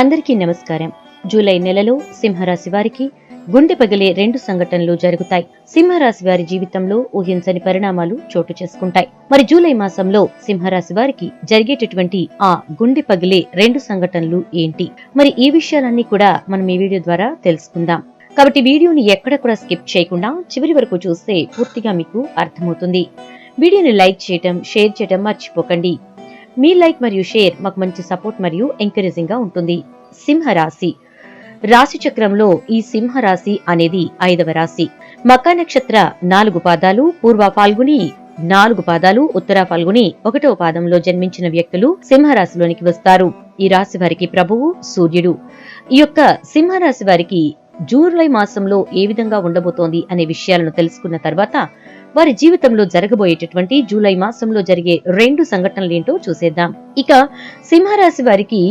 అందరికీ నమస్కారం. జూలై నెలలో సింహరాశి వారికి గుండె పగిలే రెండు సంఘటనలు జరుగుతాయి. సింహరాశి వారి జీవితంలో ఊహించని పరిణామాలు చోటు చేసుకుంటాయి. మరి జూలై మాసంలో సింహరాశి వారికి జరిగేటటువంటి ఆ గుండె పగిలే రెండు సంఘటనలు ఏంటి? మరి ఈ విషయాలన్నీ కూడా మనం ఈ వీడియో ద్వారా తెలుసుకుందాం. కాబట్టి వీడియోని ఎక్కడ కూడా స్కిప్ చేయకుండా చివరి వరకు చూస్తే పూర్తిగా మీకు అర్థమవుతుంది. వీడియోని లైక్ చేయటం షేర్ చేయటం మర్చిపోకండి. మీ లైక్ మరియు షేర్ మాకు మంచి సపోర్ట్ మరియు ఎంకరేజింగ్గా ఉంటుంది. సింహరాశి. రాశి చక్రంలో ఈ సింహరాశి అనేది ఐదవ రాశి. మకా నక్షత్ర నాలుగు పాదాలు పూర్వ ఫాల్గుని నాలుగు పాదాలు ఉత్తర ఫాల్గుని ఒకటో పాదంలో జన్మించిన వ్యక్తులు సింహరాశిలోనికి వస్తారు. ఈ రాశి వారికి ప్రభువు సూర్యుడు. ఈ యొక్క సింహరాశి వారికి జూలై మాసంలో ఏ విధంగా ఉండబోతోంది అనే విషయాలను తెలుసుకున్న తర్వాత వారి జీవితంలో జరగబోయేటటువంటి జూలై మాసంలో జరిగే రెండు సంఘటనలు ఏంటో చూసేద్దాం. ఇక సింహరాశి వారికి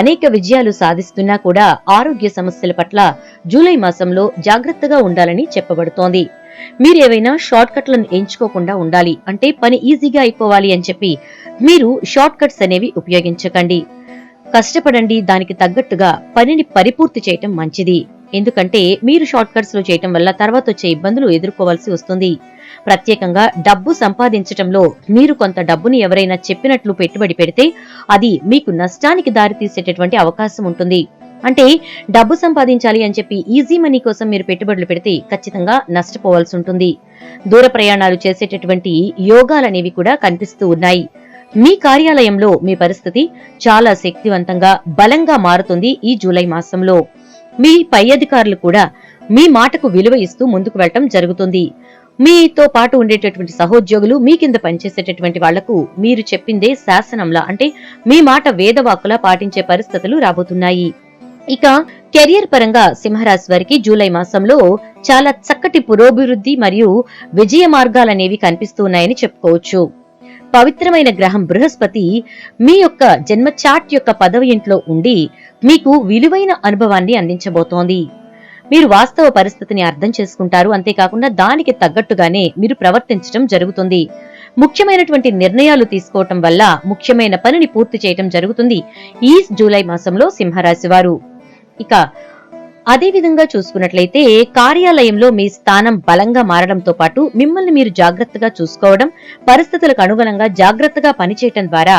అనేక విజయాలు సాధిస్తున్నా కూడా ఆరోగ్య సమస్యల పట్ల జూలై మాసంలో జాగ్రత్తగా ఉండాలని చెప్పబడుతోంది. మీరు ఏవైనా షార్ట్ కట్లను ఎంచుకోకుండా ఉండాలి. అంటే పని ఈజీగా అయిపోవాలి అని చెప్పి మీరు షార్ట్ కట్స్ అనేవి ఉపయోగించకండి. కష్టపడండి దానికి తగ్గట్టుగా పనిని పరిపూర్తి చేయటం మంచిది. ఎందుకంటే మీరు షార్ట్ కట్స్లో చేయటం వల్ల తర్వాత వచ్చే ఇబ్బందులు ఎదుర్కోవాల్సి వస్తుంది. ప్రత్యేకంగా డబ్బు సంపాదించటంలో మీరు కొంత డబ్బుని ఎవరైనా చెప్పినట్లు పెట్టుబడి పెడితే అది మీకు నష్టానికి దారితీసేటటువంటి అవకాశం ఉంటుంది. అంటే డబ్బు సంపాదించాలి అని చెప్పి ఈజీ మనీ కోసం మీరు పెట్టుబడులు పెడితే ఖచ్చితంగా నష్టపోవాల్సి ఉంటుంది. దూర ప్రయాణాలు చేసేటటువంటి యోగాలనేవి కూడా కనిపిస్తూ ఉన్నాయి. మీ కార్యాలయంలో మీ పరిస్థితి చాలా శక్తివంతంగా బలంగా మారుతుంది ఈ జూలై మాసంలో. మీ పై అధికారులు కూడా మీ మాటకు విలువ ఇస్తూ ముందుకు వెళ్ళటం జరుగుతుంది. మీతో పాటు ఉండేటటువంటి సహోద్యోగులు మీ కింద పనిచేసేటటువంటి వాళ్ళకు మీరు చెప్పిందే శాసనంలా అంటే మీ మాట వేదవాకులా పాటించే పరిస్థితులు రాబోతున్నాయి. ఇక కెరియర్ పరంగా సింహరాశి వారికి జూలై మాసంలో చాలా చక్కటి పురోభివృద్ధి మరియు విజయ మార్గాలనేవి కనిపిస్తున్నాయని చెప్పుకోవచ్చు. పవిత్రమైన గ్రహం బృహస్పతి మీ యొక్క జన్మ చాట్ యొక్క పదవి ఇంట్లో ఉండి మీకు విలువైన అనుభవాన్ని అందించబోతోంది. మీరు వాస్తవ పరిస్థితిని అర్థం చేసుకుంటారు. అంతేకాకుండా దానికి తగ్గట్టుగానే మీరు ప్రవర్తించడం జరుగుతుంది. ముఖ్యమైనటువంటి నిర్ణయాలు తీసుకోవటం వల్ల ముఖ్యమైన పనిని పూర్తి చేయటం జరుగుతుంది. ఈ జూలై మాసంలో సింహరాశి వారు. ఇక అదేవిధంగా చూసుకున్నట్లయితే కార్యాలయంలో మీ స్థానం బలంగా మారడంతో పాటు మిమ్మల్ని మీరు జాగ్రత్తగా చూసుకోవడం పరిస్థితులకు అనుగుణంగా జాగ్రత్తగా పనిచేయటం ద్వారా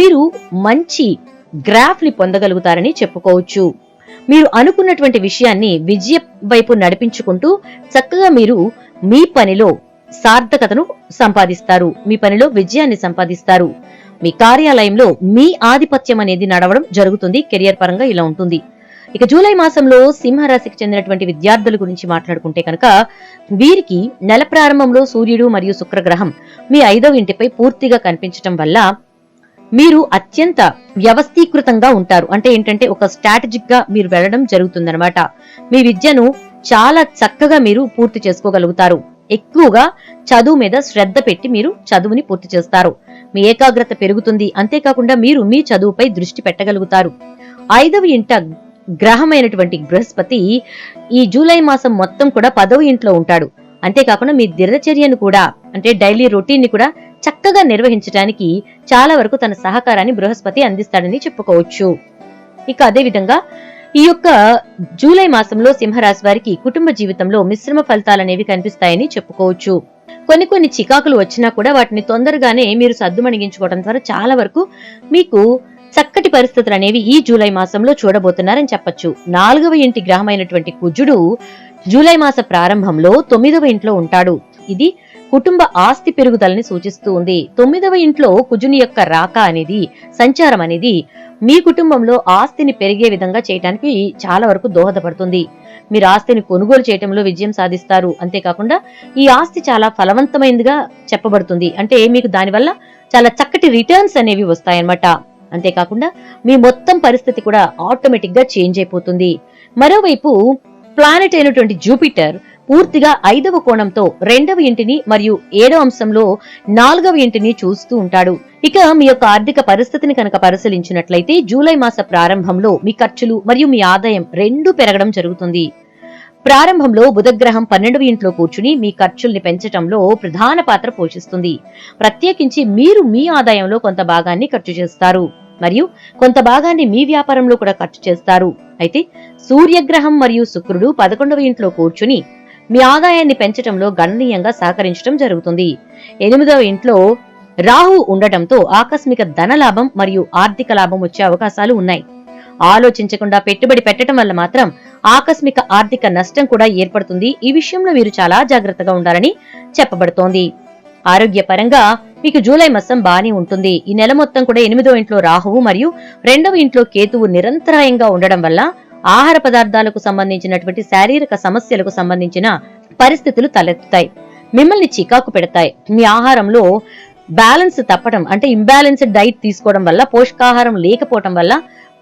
మీరు మంచి గ్రాఫ్ని పొందగలుగుతారని చెప్పుకోవచ్చు. మీరు అనుకున్నటువంటి విషయాన్ని విజయ వైపు నడిపించుకుంటూ చక్కగా మీరు మీ పనిలో సార్థకతను సంపాదిస్తారు. మీ పనిలో విజయాన్ని సంపాదిస్తారు. మీ కార్యాలయంలో మీ ఆధిపత్యం అనేది నడవడం జరుగుతుంది. కెరియర్ పరంగా ఇలా ఉంటుంది. ఇక జూలై మాసంలో సింహరాశికి చెందినటువంటి విద్యార్థుల గురించి మాట్లాడుకుంటే కనుక వీరికి నెల ప్రారంభంలో సూర్యుడు మరియు శుక్రగ్రహం మీ ఐదవ ఇంటిపై పూర్తిగా కనిపించటం వల్ల మీరు అత్యంత వ్యవస్థీకృతంగా ఉంటారు. అంటే ఏంటంటే ఒక స్ట్రాటజిక్గా మీరు వెళ్ళడం జరుగుతుందనమాట మీ విద్యను చాలా చక్కగా మీరు పూర్తి చేసుకోగలుగుతారు. ఎక్కువగా చదువు మీద శ్రద్ధ పెట్టి మీరు చదువుని పూర్తి చేస్తారు. మీ ఏకాగ్రత పెరుగుతుంది. అంతేకాకుండా మీరు మీ చదువుపై దృష్టి పెట్టగలుగుతారు. ఐదవ ఇంట గ్రహమైనటువంటి బృహస్పతి ఈ జూలై మాసం మొత్తం కూడా పదవ ఇంట్లో ఉంటాడు. అంతేకాకుండా మీ దినచర్యను కూడా అంటే డైలీ రొటీన్ని కూడా చక్కగా నిర్వహించడానికి చాలా వరకు తన సహకారాన్ని బృహస్పతి అందిస్తాడని చెప్పుకోవచ్చు. ఇక అదే విధంగా ఈ యొక్క జూలై మాసంలో సింహరాశి వారికి కుటుంబ జీవితంలో మిశ్రమ ఫలితాలనేవి కనిపిస్తాయని చెప్పుకోవచ్చు. కొన్ని కొన్ని చికాకులు వచ్చినా కూడా వాటిని తొందరగానే మీరు సద్దుమణిగించుకోవడం ద్వారా చాలా వరకు మీకు చక్కటి పరిస్థితులు అనేవి ఈ జూలై మాసంలో చూడబోతున్నారని చెప్పొచ్చు. నాలుగవ ఇంటి గ్రహమైనటువంటి కుజుడు జూలై మాస ప్రారంభంలో తొమ్మిదవ ఇంట్లో ఉంటాడు. ఇది కుటుంబ ఆస్తి పెరుగుదలని సూచిస్తూ ఉంది. తొమ్మిదవ ఇంట్లో కుజుని యొక్క రాక అనేది సంచారం అనేది మీ కుటుంబంలో ఆస్తిని పెరిగే విధంగా చేయడానికి చాలా వరకు దోహదపడుతుంది. మీరు ఆస్తిని కొనుగోలు చేయటంలో విజయం సాధిస్తారు. అంతేకాకుండా ఈ ఆస్తి చాలా ఫలవంతమైనదిగా చెప్పబడుతుంది. అంటే మీకు దానివల్ల చాలా చక్కటి రిటర్న్స్ అనేవి వస్తాయన్నమాట. అంతేకాకుండా మీ మొత్తం పరిస్థితి కూడా ఆటోమేటిక్గా చేంజ్ అయిపోతుంది. మరోవైపు ప్లానెట్ అయినటువంటి జూపిటర్ పూర్తిగా ఐదవ కోణంతో రెండవ ఇంటిని మరియు ఏడవ అంశంలో నాలుగవ ఇంటిని చూస్తూ ఉంటాడు. ఇక మీ యొక్క ఆర్థిక పరిస్థితిని కనుక పరిశీలించినట్లయితే జూలై మాస ప్రారంభంలో మీ ఖర్చులు మరియు మీ ఆదాయం రెండూ పెరగడం జరుగుతుంది. ప్రారంభంలో బుధగ్రహం పన్నెండవ ఇంట్లో కూర్చుని మీ ఖర్చుల్ని పెంచటంలో ప్రధాన పాత్ర పోషిస్తుంది. ప్రత్యేకించి మీరు మీ ఆదాయంలో కొంత భాగాన్ని ఖర్చు చేస్తారు. మరియు కొంత భాగాన్ని మీ వ్యాపారంలో కూడా ఖర్చు చేస్తారు. అయితే సూర్యగ్రహం మరియు శుక్రుడు పదకొండవ ఇంట్లో కూర్చుని మీ ఆదాయాన్ని పెంచడంలో గణనీయంగా సహకరించడం జరుగుతుంది. ఎనిమిదవ ఇంట్లో రాహు ఉండటంతో ఆకస్మిక ధన లాభం మరియు ఆర్థిక లాభం వచ్చే అవకాశాలు ఉన్నాయి. ఆలోచించకుండా పెట్టుబడి పెట్టడం వల్ల మాత్రం ఆకస్మిక ఆర్థిక నష్టం కూడా ఏర్పడుతుంది. ఈ విషయంలో మీరు చాలా జాగ్రత్తగా ఉండాలని చెప్పబడుతోంది. ఆరోగ్యపరంగా మీకు జూలై మాసం బాగానే ఉంటుంది. ఈ నెల మొత్తం కూడా ఎనిమిదో ఇంట్లో రాహువు మరియు రెండవ ఇంట్లో కేతువు నిరంతరాయంగా ఉండడం వల్ల ఆహార పదార్థాలకు సంబంధించినటువంటి శారీరక సమస్యలకు సంబంధించిన పరిస్థితులు తలెత్తుతాయి. మిమ్మల్ని చికాకు పెడతాయి. మీ ఆహారంలో బ్యాలెన్స్ తప్పడం అంటే ఇంబ్యాలెన్స్డ్ డైట్ తీసుకోవడం వల్ల పోషకాహారం లేకపోవడం వల్ల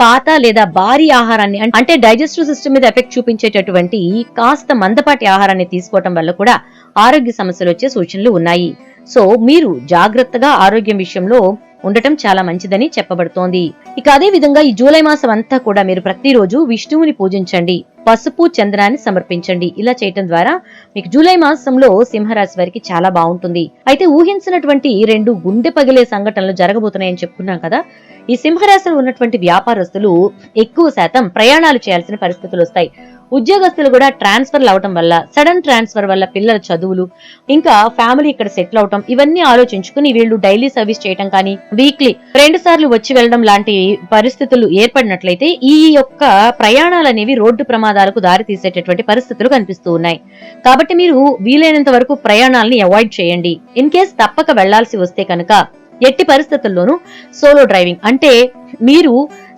పాత లేదా భారీ ఆహారాన్ని అంటే డైజెస్టివ్ సిస్టమ్ మీద ఎఫెక్ట్ చూపించేటటువంటి కాస్త మందపాటి ఆహారాన్ని తీసుకోవటం వల్ల కూడా ఆరోగ్య సమస్యలు వచ్చే సూచనలు ఉన్నాయి. సో మీరు జాగ్రత్తగా ఆరోగ్యం విషయంలో ఉండటం చాలా మంచిదని చెప్పబడుతోంది. ఇక అదే విధంగా ఈ జూలై మాసం అంతా కూడా మీరు ప్రతిరోజు విష్ణువుని పూజించండి. పసుపు చందనాన్ని సమర్పించండి. ఇలా చేయటం ద్వారా మీకు జూలై మాసంలో సింహరాశి వారికి చాలా బాగుంటుంది. అయితే ఊహించినటువంటి రెండు గుండె పగిలే సంఘటనలు జరగబోతున్నాయని చెప్పుకున్నాం కదా. ఈ సింహరాశిలో ఉన్నటువంటి వ్యాపారస్తులు ఎక్కువ శాతం ప్రయాణాలు చేయాల్సిన పరిస్థితులు వస్తాయి. ఉద్యోగస్తులు కూడా ట్రాన్స్ఫర్లు అవటం వల్ల సడన్ ట్రాన్స్ఫర్ వల్ల పిల్లల చదువులు ఇంకా ఫ్యామిలీ ఇక్కడ సెటిల్ అవటం ఇవన్నీ ఆలోచించుకుని వీళ్ళు డైలీ సర్వీస్ చేయటం కానీ వీక్లీ రెండు సార్లు వచ్చి వెళ్ళడం లాంటి పరిస్థితులు ఏర్పడినట్లయితే ఈ యొక్క ప్రయాణాలు అనేవి రోడ్డు ప్రమాదాలకు దారి తీసేటటువంటి పరిస్థితులు కనిపిస్తూ ఉన్నాయి. కాబట్టి మీరు వీలైనంత వరకు ప్రయాణాలని అవాయిడ్ చేయండి. ఇన్ కేస్ తప్పక వెళ్ళాల్సి వస్తే కనుక ఎట్టి పరిస్థితుల్లోనూ సోలో డ్రైవింగ్ అంటే మీరు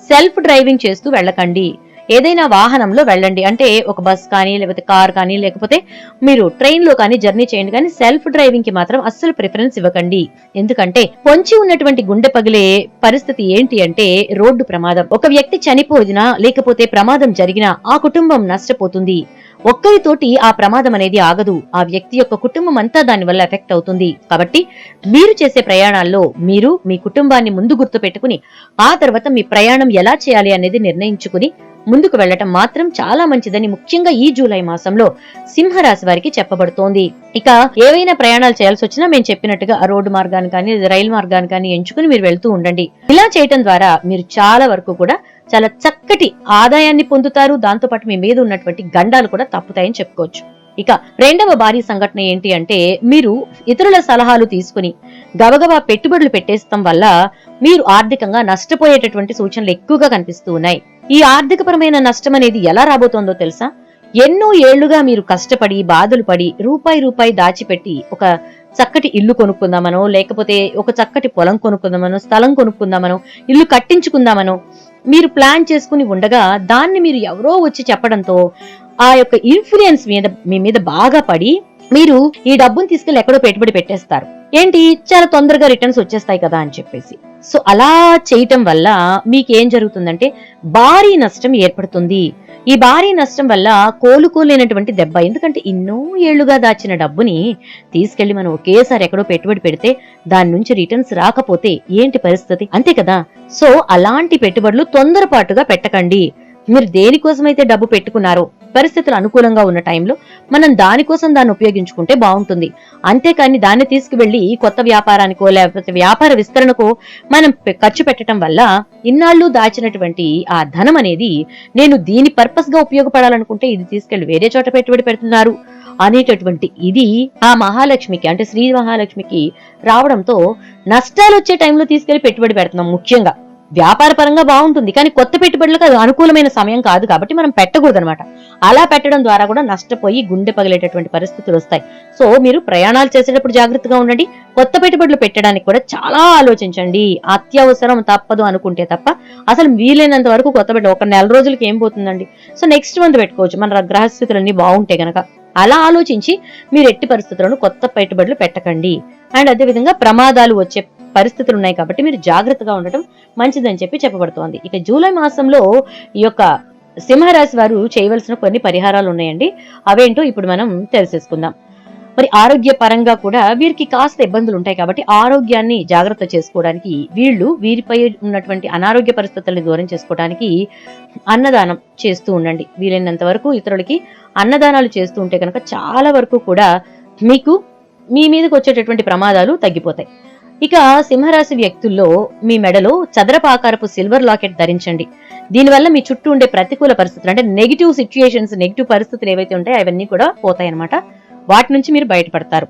సెల్ఫ్ డ్రైవింగ్ చేస్తూ వెళ్ళకండి. ఏదైనా వాహనంలో వెళ్ళండి. అంటే ఒక బస్ కానీ లేకపోతే కార్ కానీ లేకపోతే మీరు ట్రైన్లో కానీ జర్నీ చేయండి. కానీ సెల్ఫ్ డ్రైవింగ్కి మాత్రం అస్సలు ప్రిఫరెన్స్ ఇవ్వకండి. ఎందుకంటే పొంచి ఉన్నటువంటి గుండె పగిలే పరిస్థితి ఏంటి అంటే రోడ్డు ప్రమాదం. ఒక వ్యక్తి చనిపోయినా లేకపోతే ప్రమాదం జరిగినా ఆ కుటుంబం నష్టపోతుంది. ఒక్కరితోటి ఆ ప్రమాదం అనేది ఆగదు. ఆ వ్యక్తి యొక్క కుటుంబం అంతా దాని వల్ల ఎఫెక్ట్ అవుతుంది. కాబట్టి మీరు చేసే ప్రయాణాల్లో మీరు మీ కుటుంబాన్ని ముందు గుర్తు పెట్టుకుని ఆ తర్వాత మీ ప్రయాణం ఎలా చేయాలి అనేది నిర్ణయించుకుని ముందుకు వెళ్ళటం మాత్రం చాలా మంచిదని ముఖ్యంగా ఈ జూలై మాసంలో సింహరాశి వారికి చెప్పబడుతోంది. ఇక ఏవైనా ప్రయాణాలు చేయాల్సి వచ్చినా మేము చెప్పినట్టుగా ఆ రోడ్డు మార్గాన్ని కానీ రైలు మార్గాన్ని కానీ ఎంచుకుని మీరు వెళ్తూ ఉండండి. ఇలా చేయటం ద్వారా మీరు చాలా వరకు కూడా చాలా చక్కటి ఆదాయాన్ని పొందుతారు. దాంతో పాటు మీ మీద ఉన్నటువంటి గండాలు కూడా తప్పుతాయని చెప్పుకోవచ్చు. ఇక రెండవ భారీ సంఘటన ఏంటి అంటే మీరు ఇతరుల సలహాలు తీసుకుని గబగబా పెట్టుబడులు పెట్టేస్తాం వల్ల మీరు ఆర్థికంగా నష్టపోయేటటువంటి సూచనలు ఎక్కువగా కనిపిస్తూ ఉన్నాయి. ఈ ఆర్థికపరమైన నష్టం అనేది ఎలా రాబోతోందో తెలుసా? ఎన్నో ఏళ్ళుగా మీరు కష్టపడి బాధలు పడి రూపాయి రూపాయి దాచిపెట్టి ఒక చక్కటి ఇల్లు కొనుక్కుందామనో లేకపోతే ఒక చక్కటి పొలం కొనుక్కుందామనో స్థలం కొనుక్కుందామనో ఇల్లు కట్టించుకుందామనో మీరు ప్లాన్ చేసుకుని ఉండగా దాన్ని మీరు ఎవరో వచ్చి చెప్పడంతో ఆ యొక్క ఇన్ఫ్లుయెన్స్ మీద మీ మీద బాగా పడి మీరు ఈ డబ్బును తీసుకెళ్ళి ఎక్కడో పెట్టుబడి పెట్టేస్తారు. ఏంటి? చాలా తొందరగా రిటర్న్స్ వచ్చేస్తాయి కదా అని చెప్పేసి. సో అలా చేయటం వల్ల మీకేం జరుగుతుందంటే భారీ నష్టం ఏర్పడుతుంది. ఈ భారీ నష్టం వల్ల కోలుకోలేనటువంటి దెబ్బ. ఎందుకంటే ఎన్నో ఏళ్ళుగా దాచిన డబ్బుని తీసుకెళ్ళి మనం ఒకేసారి ఎక్కడో పెట్టుబడి పెడితే దాని నుంచి రిటర్న్స్ రాకపోతే ఏంటి పరిస్థితి? అంతే కదా? సో అలాంటి పెట్టుబడులు తొందరపాటుగా పెట్టకండి. మీరు దేనికోసమైతే డబ్బు పెట్టుకున్నారో పరిస్థితులు అనుకూలంగా ఉన్న టైంలో మనం దానికోసం దాన్ని ఉపయోగించుకుంటే బాగుంటుంది. అంతేకాని దాన్ని తీసుకువెళ్ళి కొత్త వ్యాపారానికో లేకపోతే వ్యాపార విస్తరణకో మనం ఖర్చు పెట్టడం వల్ల ఇన్నాళ్ళు దాచినటువంటి ఆ ధనం అనేది నేను దీని పర్పస్గా ఉపయోగపడాలనుకుంటే ఇది తీసుకెళ్ళి వేరే చోట పెట్టుబడి పెడుతున్నారు అనేటటువంటి ఇది ఆ మహాలక్ష్మికి అంటే శ్రీ మహాలక్ష్మికి రావడంతో నష్టాలు వచ్చే టైంలో తీసుకెళ్ళి పెట్టుబడి పెడుతున్నాం ముఖ్యంగా. వ్యాపార పరంగా బాగుంటుంది కానీ కొత్త పెట్టుబడులకు అది అనుకూలమైన సమయం కాదు కాబట్టి మనం పెట్టకూడదు అనమాట అలా పెట్టడం ద్వారా కూడా నష్టపోయి గుండె పగిలేటటువంటి పరిస్థితులు వస్తాయి. సో మీరు ప్రయాణాలు చేసేటప్పుడు జాగ్రత్తగా ఉండండి. కొత్త పెట్టుబడులు పెట్టడానికి కూడా చాలా ఆలోచించండి. అత్యవసరం తప్పదు అనుకుంటే తప్ప అసలు వీలైనంత వరకు కొత్త పెట్ట ఒక నెల రోజులకి ఏం పోతుందండి? సో నెక్స్ట్ మంత్ పెట్టుకోవచ్చు. మన గ్రహస్థితులన్నీ బాగుంటే గనక. అలా ఆలోచించి మీరు ఎట్టి పరిస్థితులను కొత్త పెట్టుబడులు పెట్టకండి. అండ్ అదే విధంగా ప్రమాదాలు వచ్చే పరిస్థితులు ఉన్నాయి కాబట్టి మీరు జాగ్రత్తగా ఉండటం మంచిదని చెప్పి చెప్పబడుతోంది. ఇక జూలై మాసంలో ఈ యొక్క సింహరాశి వారు చేయవలసిన కొన్ని పరిహారాలు ఉన్నాయండి. అవేంటో ఇప్పుడు మనం తెలిసేసుకుందాం. మరి ఆరోగ్య పరంగా కూడా వీరికి కాస్త ఇబ్బందులు ఉంటాయి కాబట్టి ఆరోగ్యాన్ని జాగ్రత్త చేసుకోవడానికి వీళ్ళు వీరిపై ఉన్నటువంటి అనారోగ్య పరిస్థితుల్ని దూరం చేసుకోవడానికి అన్నదానం చేస్తూ ఉండండి. వీలైనంత వరకు ఇతరులకి అన్నదానాలు చేస్తూ ఉంటే కనుక చాలా వరకు కూడా మీకు మీ మీదకి వచ్చేటటువంటి ప్రమాదాలు తగ్గిపోతాయి. ఇక సింహరాశి వ్యక్తుల్లో మీ మెడలో చదరపాకారపు సిల్వర్ లాకెట్ ధరించండి. దీనివల్ల మీ చుట్టూ ఉండే ప్రతికూల పరిస్థితులు అంటే నెగిటివ్ సిచ్యుయేషన్స్ నెగిటివ్ పరిస్థితులు ఏవైతే ఉంటాయో అవన్నీ కూడా పోతాయన్నమాట. వాటి నుంచి మీరు బయటపడతారు.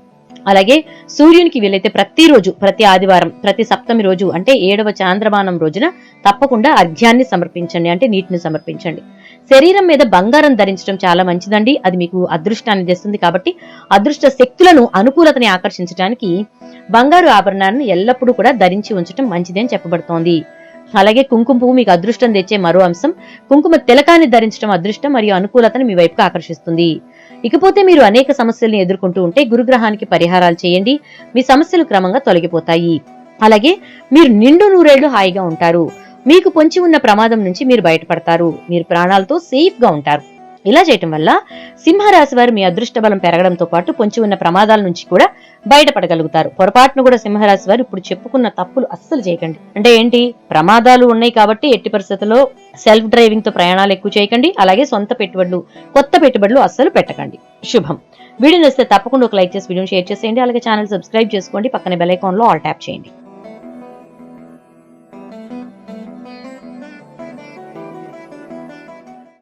అలాగే సూర్యునికి వీలైతే ప్రతిరోజు ప్రతి ఆదివారం ప్రతి సప్తమి రోజు అంటే ఏడవ చాంద్రమానం రోజున తప్పకుండా అర్ఘ్యాన్ని సమర్పించండి అంటే నీటిని సమర్పించండి. శరీరం మీద బంగారం ధరించడం చాలా మంచిదండి. అది మీకు అదృష్టాన్ని తెస్తుంది కాబట్టి అదృష్ట శక్తులను అనుకూలతని ఆకర్షించడానికి బంగారు ఆభరణాలను ఎల్లప్పుడూ కూడా ధరించి ఉంచడం మంచిది అని చెప్పబడుతోంది. అలాగే కుంకుమ పువ్వు మీకు అదృష్టం తెచ్చే మరో అంశం కుంకుమ తిలకాన్ని ధరించడం అదృష్టం మరియు అనుకూలతను మీ వైపుకు ఆకర్షిస్తుంది. ఇకపోతే మీరు అనేక సమస్యలను ఎదుర్కొంటూ ఉంటే గురుగ్రహానికి పరిహారాలు చేయండి. మీ సమస్యలు క్రమంగా తొలగిపోతాయి. అలాగే మీరు నిండు నూరేళ్ళు హాయిగా ఉంటారు. మీకు పొంచి ఉన్న ప్రమాదం నుంచి మీరు బయటపడతారు. మీరు ప్రాణాలతో సేఫ్గా ఉంటారు. ఇలా చేయటం వల్ల సింహరాశి వారు మీ అదృష్ట బలం పెరగడంతో పాటు పొంచి ఉన్న ప్రమాదాల నుంచి కూడా బయటపడగలుగుతారు. పొరపాటును కూడా సింహరాశి వారు ఇప్పుడు చెప్పుకున్న తప్పులు అస్సలు చేయకండి. అంటే ఏంటి? ప్రమాదాలు ఉన్నాయి కాబట్టి ఎట్టి పరిస్థితుల్లో సెల్ఫ్ డ్రైవింగ్తో ప్రయాణాలు ఎక్కువ చేయకండి. అలాగే సొంత పెట్టుబడులు కొత్త పెట్టుబడులు అస్సలు పెట్టకండి. శుభం. వీడియో నచ్చితే తప్పకుండా ఒక లైక్ చేసి వీడియో షేర్ చేసేయండి. అలాగే ఛానల్ సబ్స్క్రైబ్ చేసుకోండి. పక్కన బెల్ ఐకాన్లో ఆల్ ట్యాప్ చేయండి.